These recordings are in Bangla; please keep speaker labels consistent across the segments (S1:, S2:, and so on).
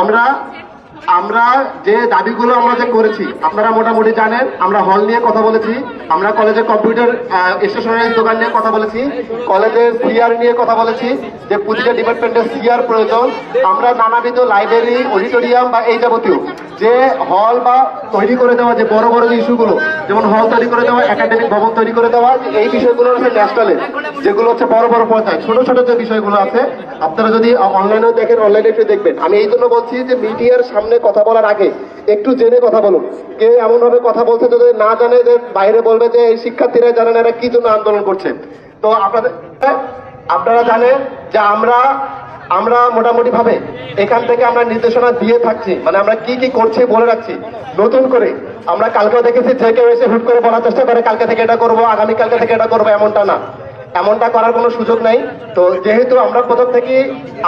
S1: আমরা আমরা যে দাবিগুলো আমরা যে করেছি, আপনারা মোটামুটি জানেন, আমরা হল নিয়ে কথা বলেছি, আমরা কলেজের কম্পিউটার স্টেশনারি দোকান নিয়ে কথা বলেছি কলেজের সিআর নিয়ে কথা বলেছি, যে প্রতিটা ডিপার্টমেন্টের সিআর প্রয়োজন, আমরা নানাবিধ লাইব্রেরি অডিটোরিয়াম বা এই যাবতীয়, যে হল বা তৈরি করে দেওয়া যে বড় বড় যে ইস্যুগুলো যেমন হল তৈরি করে দেওয়া একাডেমিক ভবন তৈরি করে দেওয়া, এই বিষয়গুলো হচ্ছে ন্যাশনালে যেগুলো হচ্ছে বড় বড় পর্যায়ে ছোট ছোট যে বিষয়গুলো আছে, আপনারা যদি অনলাইনেও দেখেন, অনলাইনে একটু দেখবেন। আমি এই জন্য বলছি যে মিডিয়ার সামনে কথা বলার আগে একটু জেনে কথা বলুন। কে এমন ভাবে কথা বলছে যদি না জানে যে বাইরে বলবে যে এই শিক্ষার্থীরা জানেন এরা কি জন্য আন্দোলন করছে। তো আপনাদের, আপনারা জানেন যে আমরা আমরা মোটামুটি ভাবে এখান থেকে আমরা নির্দেশনা দিয়ে থাকছি। মানে আমরা কি কি করছি বলে রাখছি। নতুন করে আমরা কালকে দেখেছি যে কেউ এসে হুট করে বলার চেষ্টা করে, কালকে থেকে এটা করব আগামী কালকে থেকে এটা করব, এমনটা না। এমনটা করার কোনো সুযোগ নাই। তো যেহেতু আমরা প্রথম থেকে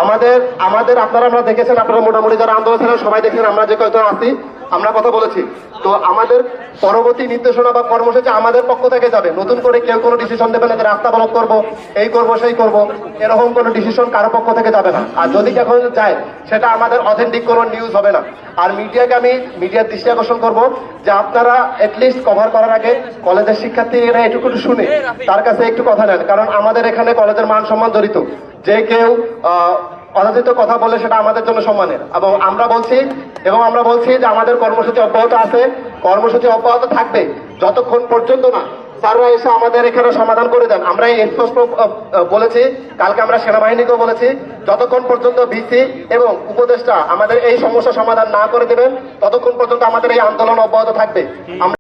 S1: আমাদের আমাদের আপনারা আমরা দেখেছেন, আপনারা মোটামুটি যারা আন্দোলন সবাই দেখেন আমরা যে কয়েকজন আছি আমরা কথা বলেছি। তো আমাদের পরবর্তী নির্দেশনা বা কর্মসূচি আমাদের পক্ষ থেকে যাবে। নতুন করে কেউ কোনো ডিসিশন দেবে না যে রাস্তা ব্লক করব, এই করব, সেই করব। এরকম কোনো ডিসিশন কারও পক্ষ থেকে যাবে না। আর যদি এখন যায়, সেটা আমাদের অথেন্টিক কোনো নিউজ হবে না। আর মিডিয়াকে আমি, মিডিয়ার দৃষ্টি আকর্ষণ করব যে আপনারা এটলিস্ট কভার করার আগে কলেজের শিক্ষার্থীরা এটুকু শুনে, তার কাছে একটু কথা নেন। কারণ আমাদের এখানে কলেজের মান সম্মান জড়িত। যে কেউ অযাচিত কথা বলে সেটা আমাদের জন্য সম্মানের। এবং আমরা বলছি, এবং আমরা বলছি যে আমাদের কর্মসূচি অব্যাহত আছে। কর্মসূচি অব্যাহত থাকবে যতক্ষণ পর্যন্ত না স্যাররা এসে আমাদের এখানে সমাধান করে দেন। আমরা এই স্পষ্ট বলেছি, কালকে আমরা সেনাবাহিনীকেও বলেছি, যতক্ষণ পর্যন্ত ভিসি এবং উপদেষ্টা আমাদের এই সমস্যা সমাধান না করে দেবেন, ততক্ষণ পর্যন্ত আমাদের এই আন্দোলন অব্যাহত থাকবে।